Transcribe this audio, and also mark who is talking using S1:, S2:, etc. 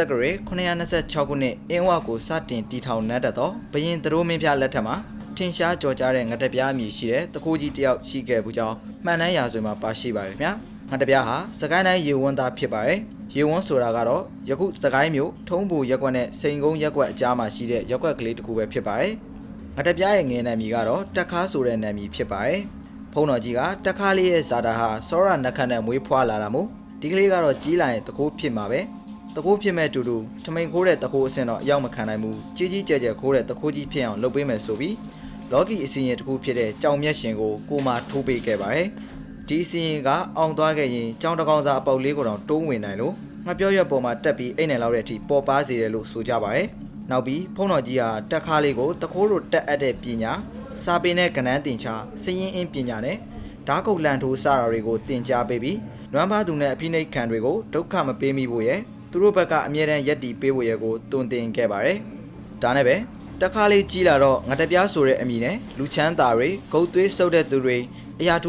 S1: တက္ကရာ926ခုနှစ်အင်းဝကိုစတင်တည်ထောင်နှက်တသောဘရင်သတို့မင်းဖျားလက်ထက်မှာထင်ရှားကြော်ကြားတဲ့ငတပြားအမည်ရှိတဲ့တကိုးကြီးတစ်ယောက်ရှိခဲ့ဘူးကြောင်းမှန်တမ်းရာဇဝင်မှာပါရှိပါတယ်ခင်ဗျာငတပြားဟာစကိုင်းတိုင်းရေဝန်းသားဖြစ်ပါတယ်ရေဝန်းဆိုတာကတော့ယခုစကိုင်းမြို့ထုံးဘူရက်ကွက်နဲ့စိန်ကုန်းရက်ကွက်အကြားမှာရှိတဲ့ရက်ကွက်ကလေးတစ်ခုပဲဖြစ်ပါတယ်ငတပြားရဲ့ငယ်နာမည်ကတော့တက်ခါဆိုတဲ့နာမည်ဖြစ်ပါတယ်ဖုန်းတော်ကြီးကတက်ခါလေးရဲ့ဇာတာဟာစောရနက်ခတ်နဲ့မွေးဖွားလာတာမို့ဒီကလေးကတော့ကြီးလာရင်တကိုးဖြစ်မှာပဲ တကိုးဖြစ်မဲ့တူတူထမိန်ခိုးတဲ့တကိုးအစင်တော့အရောက်မခံနိုင်ဘူးကြီးကြီးကျယ်ကျယ်ခိုးတဲ့တကိုးကြီးဖြစ်အောင်လုပ်ပေးမယ်ဆိုပြီးလော်ကီအစင်ရင်တစ်ခုဖြစ်တဲ့ကြောင်မျက်ရှင်ကိုကိုမာထိုးပေးခဲ့ပါတယ်ဒီအစင်ရင်ကအောင်သွားခဲ့ရင်ကြောင်တကောင်စာအပေါက်လေးကိုတော့တိုးဝင်နိုင်လို့ငါပြောရွက်ပေါ်မှာတက်ပြီးအိတ်နယ်လောက်တဲ့အထိပေါ်ပါစေတယ်လို့ဆိုကြပါတယ်နောက်ပြီးဖုန်းတော်ကြီးဟာတက်ခါလေးကိုတကိုးလိုတက်အပ်တဲ့ပညာစာပေနဲ့ကဏ္ဍတင်ချစည်ရင်အင်းပညာနဲ့ဓာတ်ကုတ်လန်ထိုးစတာတွေကိုသင်ကြားပေးပြီးနွမ်းပါသူနဲ့အဖိနှိတ်ခံတွေကိုဒုက္ခမပေးမိဖို့ရဲ့ သူတို့ဘက်ကအမြဲတမ်းရက်တီပေးဖို့ရဲ့ကိုတွင်တင်ခဲ့ပါတယ်။ဒါနဲ့ပဲတက်ခါလေးကြီးလာတော့ငါတပြားဆိုတဲ့အမည်နဲ့လူချမ်းသာတွေဂုတ်သွေးစုပ်တဲ့သူတွေအရာထူး